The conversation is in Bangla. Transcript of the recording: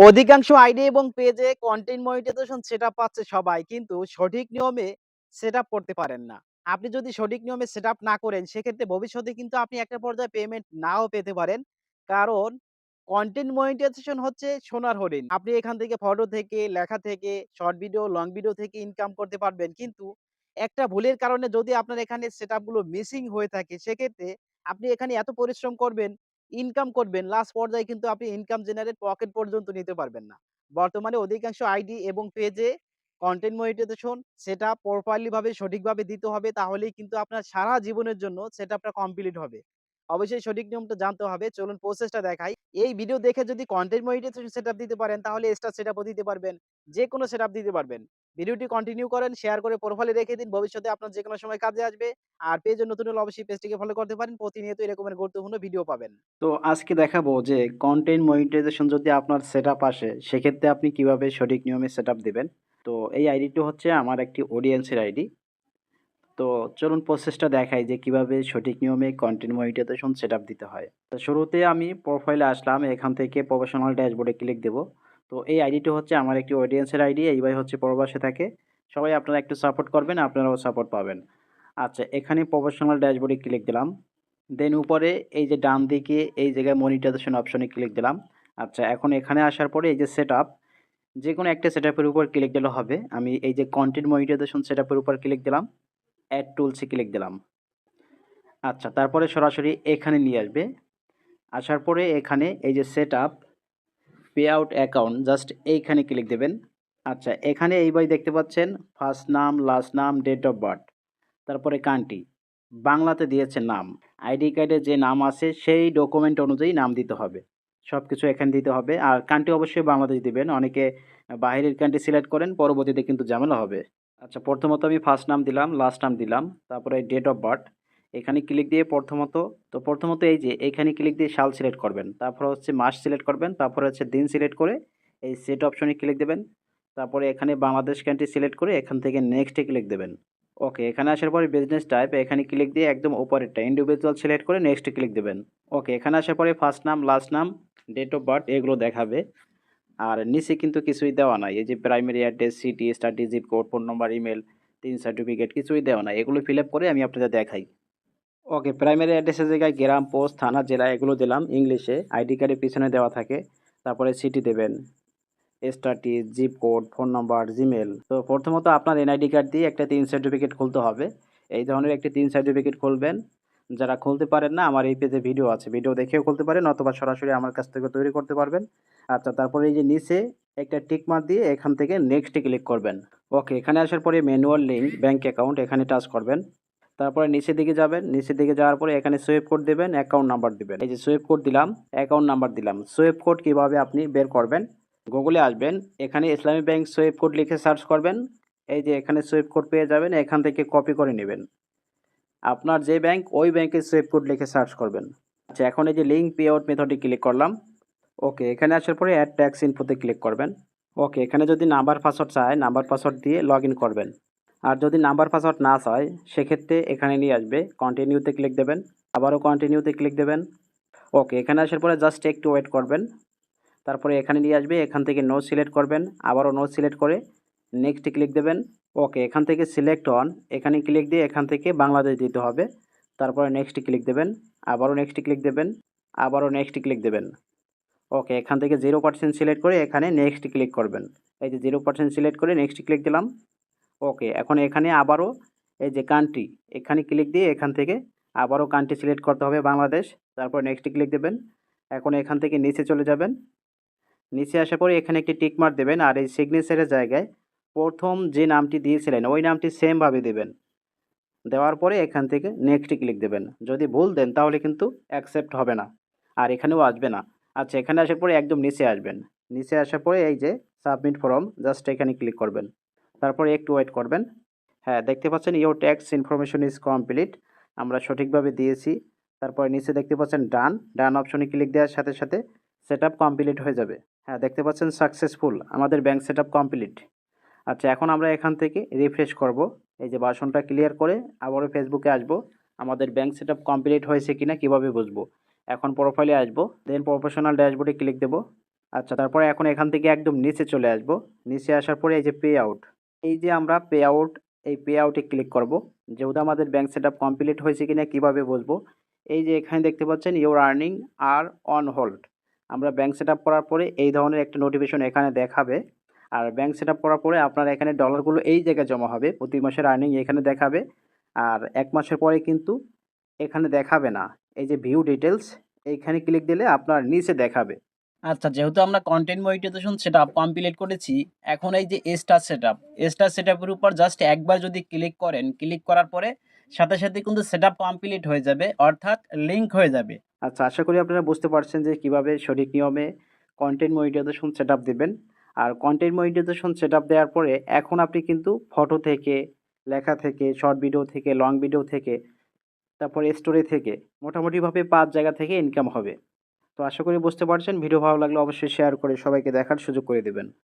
অধিকাংশ আইডি এবং পেজে কন্টেন্ট মনিটাইজেশন সেটআপ পাচ্ছে সবাই কিন্তু সঠিক নিয়মে সেটআপ করতে পারেন না। আপনি যদি সঠিক নিয়মে সেটআপ না করেন সেক্ষেত্রে ভবিষ্যতে কিন্তু আপনি একটা পর্যায়ে পেমেন্ট নাও পেতে পারেন। কারণ কন্টেন্ট মনিটাইজেশন হচ্ছে সোনার হরিণ। আপনি এখান থেকে ফটো থেকে, লেখা থেকে, শর্ট ভিডিও, লং ভিডিও থেকে ইনকাম করতে পারবেন। কিন্তু একটা ভুলের কারণে যদি আপনার এখানে গুলো মিসিং হয়ে থাকে সেক্ষেত্রে আপনি এখানে এত পরিশ্রম করবেন, ইনকাম করবেন, লাস্ট পর্যায়ে কিন্তু আপনি ইনকাম জেনারেট পকেট পর্যন্ত নিতে পারবেন না। বর্তমানে অধিকাংশ আইডি এবং পেজে কন্টেন্ট মনিটাইজেশন সেটা প্রপারলি ভাবে সঠিকভাবে দিতে হবে তাহলেই কিন্তু আপনার সারা জীবনের জন্য সেটা আপনার কমপ্লিট হবে। অবশ্যই সঠিক নিয়মটা জানতে হবে। চলুন প্রসেসটা দেখাই। এই ভিডিও দেখে যদি কনটেন্ট মনিটাইজেশন সেটআপ দিতে পারেন তাহলে এক্সট্রা সেটআপও দিতে পারবেন। যে কোনো সেটআপ দিতে পারবেন। ভিডিওটি কন্টিনিউ করেন, শেয়ার করে প্রোফাইলে রেখে দিন। ভবিষ্যতে আপনার যেকোনো সময় কাজে আসবে। আর পেজে নতুন হলে অবশ্যই পেজটিকে ফলো করতে পারেন। প্রতিনিয়ত এরকমের গুরুত্বপূর্ণ ভিডিও পাবেন। তো আজকে দেখাবো যে কন্টেন্ট মনিটাইজেশন যদি আপনার সেটআপ আসে সেক্ষেত্রে আপনি কীভাবে সঠিক নিয়মে সেটআপ দিবেন। তো এই আইডিটি হচ্ছে আমার একটি অডিয়েন্সের আইডি। তো চলুন প্রসেসটা দেখাই যে কীভাবে সঠিক নিয়মে কনটেন্ট মনিটাইজেশন সেটআপ দিতে হয়। তো শুরুতে আমি প্রোফাইলে আসলাম এখান থেকে প্রফেশনাল ড্যাশবোর্ডে ক্লিক দেব। তো এই আইডিটি হচ্ছে আমার একটি অডিয়েন্সের আইডি। এইভাবে হচ্ছে প্রবাসে থাকে। সবাই আপনারা একটু সাপোর্ট করবেন, আপনারাও সাপোর্ট পাবেন। আচ্ছা এখানে প্রফেশনাল ড্যাশবোর্ডে ক্লিক দিলাম। দেন উপরে এই যে ডান দিকে এই জায়গায় মনিটাইজেশন অপশনে ক্লিক দিলাম। আচ্ছা এখন এখানে আসার পরে এই যে সেটআপ যেকোনো একটা সেটআপের উপর ক্লিক দিলে হবে। আমি এই যে কনটেন্ট মনিটাইজেশন সেটআপের উপর ক্লিক দিলাম। অ্যাড টুলসে ক্লিক দিলাম। আচ্ছা তারপরে সরাসরি এখানে নিয়ে আসবে। আসার পরে এখানে এই যে setup pay out account just এইখানে ক্লিক দিবেন। আচ্ছা এখানে এই ভাই দেখতে পাচ্ছেন first name, last name, date of birth তারপরে কান্ট্রি বাংলাতে দিয়েছে নাম। আইডি কার্ডে যে নাম আছে সেই ডকুমেন্ট অনুযায়ী নাম দিতে হবে। সবকিছু এখানে দিতে হবে। আর কান্ট্রি অবশ্যই বাংলাদেশ দিবেন। অনেকে বাহিরের কান্ট্রি সিলেক্ট করেন পরবর্তীতে কিন্তু ঝামেলা হবে। আচ্ছা প্রথমত আমি ফার্স্ট নাম দিলাম, লাস্ট নাম দিলাম, তারপরে ডেট অফ বার্থ এখানে ক্লিক দিয়ে প্রথমত তো প্রথমত এই যে এইখানে ক্লিক দিয়ে সাল সিলেক্ট করবেন। তারপরে হচ্ছে মাস সিলেক্ট করবেন। তারপরে হচ্ছে দিন সিলেক্ট করে এই সেট অপশনে ক্লিক দেবেন তারপরে এখানে বাংলাদেশ কান্ট্রি সিলেক্ট করে এখান থেকে নেক্সটে ক্লিক দেবেন ওকে এখানে আসার পরে বিজনেস টাইপ এখানে ক্লিক দিয়ে একদম উপরেরটা ইন্ডিভিজুয়াল সিলেক্ট করে নেক্সটে ক্লিক দেবেন ওকে এখানে আসার পরে ফার্স্ট নাম, লাস্ট নাম, ডেট অফ বার্থ এগুলো দেখাবে। আর নিচে কিন্তু কিছুই দেওয়া নাই। এই যে primary address, city, study, zip code, phone number, email, তিন সার্টিফিকেট কিছুই দেওয়া নাই। এগুলো ফিল আপ করে আমি আপনাদের দেখাই। ওকে প্রাইমারি অ্যাড্রেসের জায়গায় গ্রাম, পোস্ট, থানা, জেলা এগুলো দিলাম ইংলিশে। আইডি কার্ডের পিছনে দেওয়া থাকে। তারপরে সিটি দেবেন। Study, zip code, phone number, Gmail. তো প্রথমত আপনার এনআইডি কার্ড দিয়ে একটা তিন সার্টিফিকেট খুলতে হবে। এই ধরনের একটি তিন সার্টিফিকেট খুলবেন। যারা খুলতে পারেন না আমার এই পেজে ভিডিও আছে। ভিডিও দেখেও খুলতে পারেন অথবা সরাসরি আমার কাছ থেকে তৈরি করতে পারবেন। আচ্ছা তারপরে এই যে নিচে একটা টিক মার্ক দিয়ে এখান থেকে নেক্সটে ক্লিক করবেন। ওকে এখানে আসার পরে ম্যানুয়াল লিঙ্ক ব্যাঙ্ক অ্যাকাউন্ট এখানে টাচ করবেন। তারপরে নিচের দিকে যাবেন। নিচের দিকে যাওয়ার পরে এখানে সুইপ কোড দেবেন অ্যাকাউন্ট নাম্বার দেবেন এই যে সুইপ কোড দিলাম, অ্যাকাউন্ট নাম্বার দিলাম। সুইপ কোড কীভাবে আপনি বের করবেন? গুগলে আসবেন। এখানে ইসলামী ব্যাংক সুইপ কোড লিখে সার্চ করবেন। এই যে এখানে সুইপ কোড পেয়ে যাবেন। এখান থেকে কপি করে নেবেন। আপনার যে ব্যাংক ওই ব্যাংকের সুইপ কোড লিখে সার্চ করবেন। আচ্ছা এখন এই যে লিঙ্ক পে আউট মেথডে ক্লিক করলাম। ওকে এখানে আসার পরে অ্যাড ট্যাক্স ইনফোতে ক্লিক করবেন। ওকে এখানে যদি নাম্বার পাসওয়ার্ড চায় নাম্বার পাসওয়ার্ড দিয়ে লগ করবেন। আর যদি নাম্বার পাসওয়ার্ড না চায়, সেক্ষেত্রে এখানে নিয়ে আসবে কন্টিনিউতে ক্লিক দেবেন। আবারও কন্টিনিউতে ক্লিক দেবেন। ওকে এখানে আসার পরে জাস্ট একটু ওয়েট করবেন। তারপরে এখানে নিয়ে আসবে, এখান থেকে নো সিলেক্ট করবেন। আবারও নো সিলেক্ট করে নেক্সট ক্লিক দেবেন। ওকে, এখান থেকে সিলেক্ট অন এখানে ক্লিক দিয়ে এখান থেকে বাংলাদেশ দিতে হবে। তারপরে নেক্সটে ক্লিক দেবেন। আবারও নেক্সটে ক্লিক দেবেন। আবারও নেক্সটে ক্লিক দেবেন। ওকে, এখান থেকে 0% সিলেক্ট করে এখানে নেক্সট ক্লিক করবেন। এই যে 0% সিলেক্ট করে নেক্সট ক্লিক দিলাম। ওকে, এখন এখানে আবারও এই যে কান্ট্রি এখানে ক্লিক দিয়ে এখান থেকে আবারও কান্ট্রি সিলেক্ট করতে হবে বাংলাদেশ। তারপর নেক্সটে ক্লিক দেবেন। এখন এখান থেকে নিচে চলে যাবেন। নিচে আসার পরে এখানে একটি টিক মার্ক দেবেন আর এই সিগনেচারের জায়গায় প্রথম যে নামটি দিয়েছিলেন ওই নামটি সেমভাবে দেবেন। দেওয়ার পরে এখান থেকে নেক্সটে ক্লিক দেবেন। যদি ভুল দেন তাহলে কিন্তু অ্যাকসেপ্ট হবে না। আর এখানেও আসবে না। আচ্ছা এখানে আসার পরে একদম নিচে আসবেন। নিচে আসার পরে এই যে সাবমিট ফর্ম জাস্ট এখানে ক্লিক করবেন। তারপরে একটু ওয়েট করবেন। হ্যাঁ দেখতে পাচ্ছেন your tax information is complete আমরা সঠিকভাবে দিয়েছি। তারপরে নিচে দেখতে পাচ্ছেন ডান, ডান অপশনে ক্লিক দেওয়ার সাথে সাথে সেটআপ কমপ্লিট হয়ে যাবে। হ্যাঁ দেখতে পাচ্ছেন সাকসেসফুল আমাদের ব্যাংক সেটআপ কমপ্লিট। আচ্ছা এখন আমরা এখান থেকে রিফ্রেশ করব। এই যে বাসনটা ক্লিয়ার করে আবারও ফেসবুকে আসব। আমাদের ব্যাংক সেটআপ কমপ্লিট হয়েছে কিনা কীভাবে বুঝব? এখন প্রোফাইলে আসব। দেন প্রফেশনাল ড্যাশবোর্ডে ক্লিক দেব। আচ্ছা তারপরে এখন এখান থেকে একদম নিচে চলে আসব নিচে আসার পরে এই যে পে আউট এই যে আমরা পে আউট এই পে আউটে ক্লিক করব যেহেতু আমাদের ব্যাংক সেট কমপ্লিট হয়েছে কিনা কীভাবে বুঝব এই যে এখানে দেখতে পাচ্ছেন ইউর আর্নিং আর অন হোল্ড আমরা ব্যাংক সেট করার পরে এই ধরনের একটা নোটিফিকেশন এখানে দেখাবে আর ব্যাংক সেট আপ করার পরে আপনার এখানে ডলারগুলো এই জায়গায় জমা হবে। প্রতি মাসের আর্নিং এখানে দেখাবে। আর এক মাসের পরে কিন্তু এখানে দেখাবে না। এই যে ভিউ ডিটেলস এইখানে ক্লিক দিলে আপনার নিচে দেখাবে। আচ্ছা যেহেতু আমরা কন্টেন্ট মনিটাইজেশন সেটআপ কমপ্লিট করেছি এখন এই যে স্টার সেটআপ স্টার সেটআপের উপর জাস্ট একবার যদি ক্লিক করেন ক্লিক করার পরে সাথে সাথে কিন্তু সেটআপ কমপ্লিট হয়ে যাবে অর্থাৎ লিংক হয়ে যাবে। আচ্ছা আশা করি আপনারা বুঝতে পারছেন যে কীভাবে সঠিক নিয়মে কন্টেন্ট মনিটাইজেশন সেট আপ দেবেন। আর কন্টেন্ট মনিটাইজেশন সেট আপ দেওয়ার পরে এখন আপনি কিন্তু ফটো থেকে, লেখা থেকে শর্ট ভিডিও থেকে লং ভিডিও থেকে, তারপরে স্টোরি থেকে মোটামুটিভাবে পাঁচ জায়গা থেকে ইনকাম হবে। তো আশা করি বুঝতে পারছেন। ভিডিও ভালো লাগলে অবশ্যই শেয়ার করে সবাইকে দেখার সুযোগ করে দেবেন।